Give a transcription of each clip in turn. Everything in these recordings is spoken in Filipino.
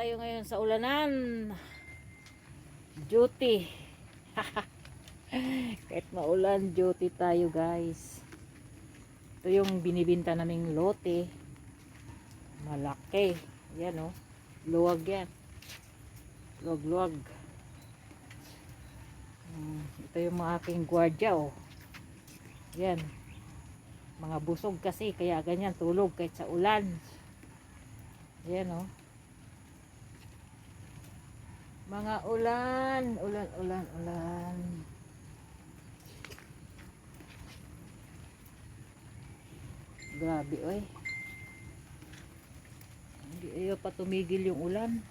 tayo ngayon sa ulanan. Duty. Kahit maulan, duty tayo guys. Ito yung binibinta naming lote. Malaki. Yan oh. Luwag yan. Luwag-luwag. Hmm, ito yung mga aking gwardya oh. Yan. Mga busog kasi kaya ganyan tulog kahit sa ulan. Yan oh. Mga ulan, ulan, ulan, ulan. Grabe oy. Hindi ayaw pa tumigil yung ulan.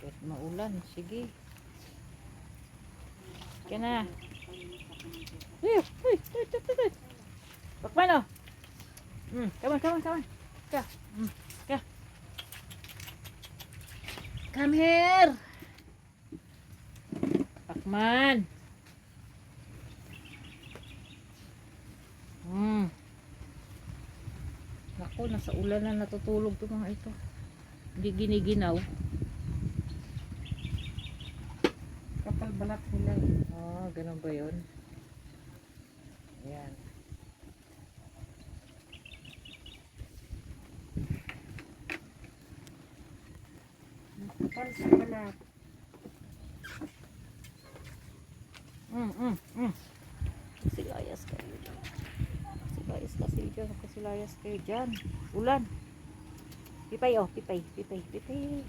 Kahit maulan, sige. Kaya na. Uy, uy, uy, uy, uy. Bakman oh. Mm, come on, come on, come on. Ka. Mm, ka. Come here. Pakman. Hmm. Naku, nasa ulan na natutulog to mga ito. Hindi giniginaw. Kapal balat nila. Oh, ganun ba yun? Ayan. Kapal sa balat. Mm, mm, mm. Silayas kayo dyan. Silayas kasi dyan. Silayas kayo dyan. Ulan. Pipay oh, pipay, pipay, pipay.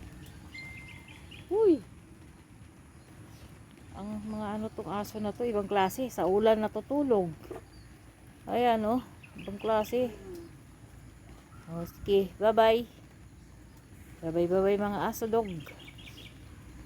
Uy. Ang mga ano tong aso na to, ibang klase. Sa ulan natutulog. Ayan oh, ibang klase. Oh, sige, bye-bye. Bye-bye, bye-bye mga aso dog.